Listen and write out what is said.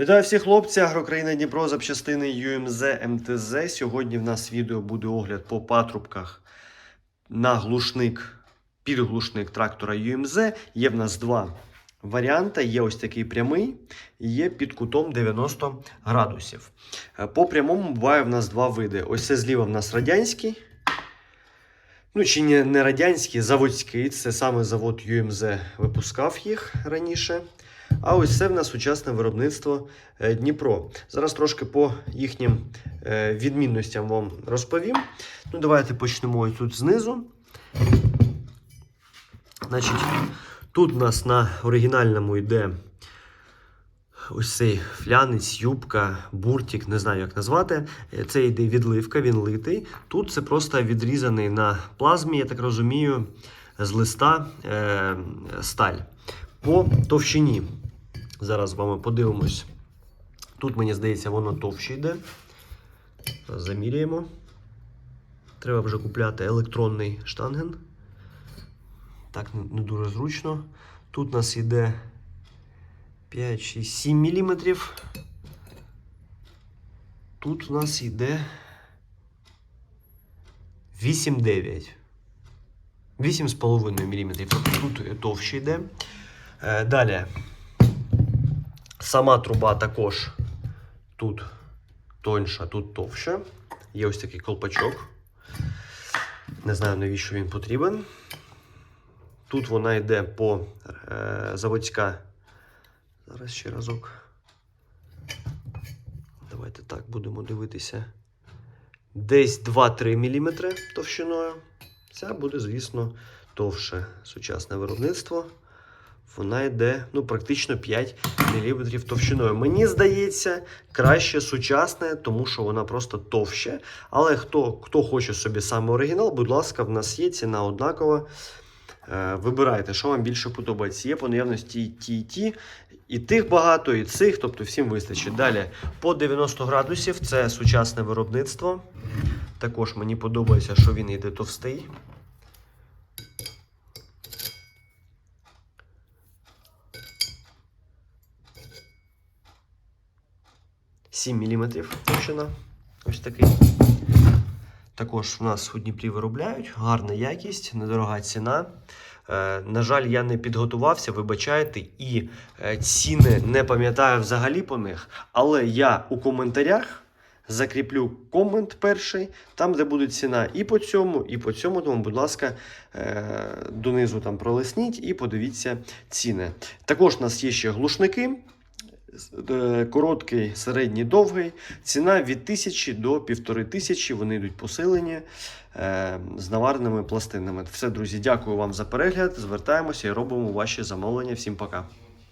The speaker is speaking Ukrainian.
Вітаю всіх хлопці, Агрокраїна Дніпро, запчастини UMZ МТЗ. Сьогодні в нас відео буде огляд по патрубках на глушник, підглушник трактора UMZ. Є в нас два варіанти. Є ось такий прямий, є під кутом 90 градусів. Е, По прямому буває в нас два види. Ось це зліва в нас радянський. Ну, чи не, радянський, заводський. Це саме завод UMZ випускав їх раніше. А ось це в нас сучасне виробництво е, Дніпро. Зараз трошки по їхнім е, відмінностям вам розповім. Ну, давайте почнемо ось тут знизу. Значить, тут у нас на оригінальному йде ось цей флянець, юбка, буртик, не знаю, як назвати. Е, Це йде відливка, він литий. Тут це просто відрізаний на плазмі, я так розумію, з листа е, сталь. По товщині. Зараз з вами подивимось. Тут, мені здається, воно товще йде. Заміряємо. Треба вже купляти електронний штанген. Так, не дуже зручно. Тут у нас йде 5, 6, 7 мм. Тут у нас йде 8-9. 8,5 мм. Тут товще йде. Е, Далі. Сама труба також тут тоньша, тут товща. Є ось такий колпачок. Не знаю, навіщо він потрібен. Тут вона йде по е, заводська. Зараз ще разок. Давайте так будемо дивитися. Десь 2-3 мм товщиною. Ця буде, звісно, товще сучасне виробництво. Вона йде ну, практично 5 мм товщиною. Мені здається, краще сучасне, тому що вона просто товще. Але хто, хто хоче собі саме оригінал, будь ласка, в нас є ціна однакова. Е, Вибирайте, що вам більше подобається. Є по наявності і ті, і ті. І тих багато, і цих, тобто всім вистачить. Далі по 90 градусів це сучасне виробництво. Також мені подобається, що він йде товстий. Сім мм товщина. Ось такий. Також в нас у Дніпрі виробляють, гарна якість, недорога ціна. Е, на жаль, я не підготувався, вибачайте, і е, ціни не пам'ятаю взагалі по них. Але я у коментарях закріплю комент перший, там, де буде ціна і по цьому, і по цьому. Тому, будь ласка, е, донизу там пролисніть і подивіться ціни. Також у нас є ще глушники. Е, Короткий, середній, довгий. Ціна від 1000 до 1500. Вони йдуть посилені е, з наварними пластинами. Все, друзі, дякую вам за перегляд. Звертаємося і робимо ваші замовлення. Всім пока.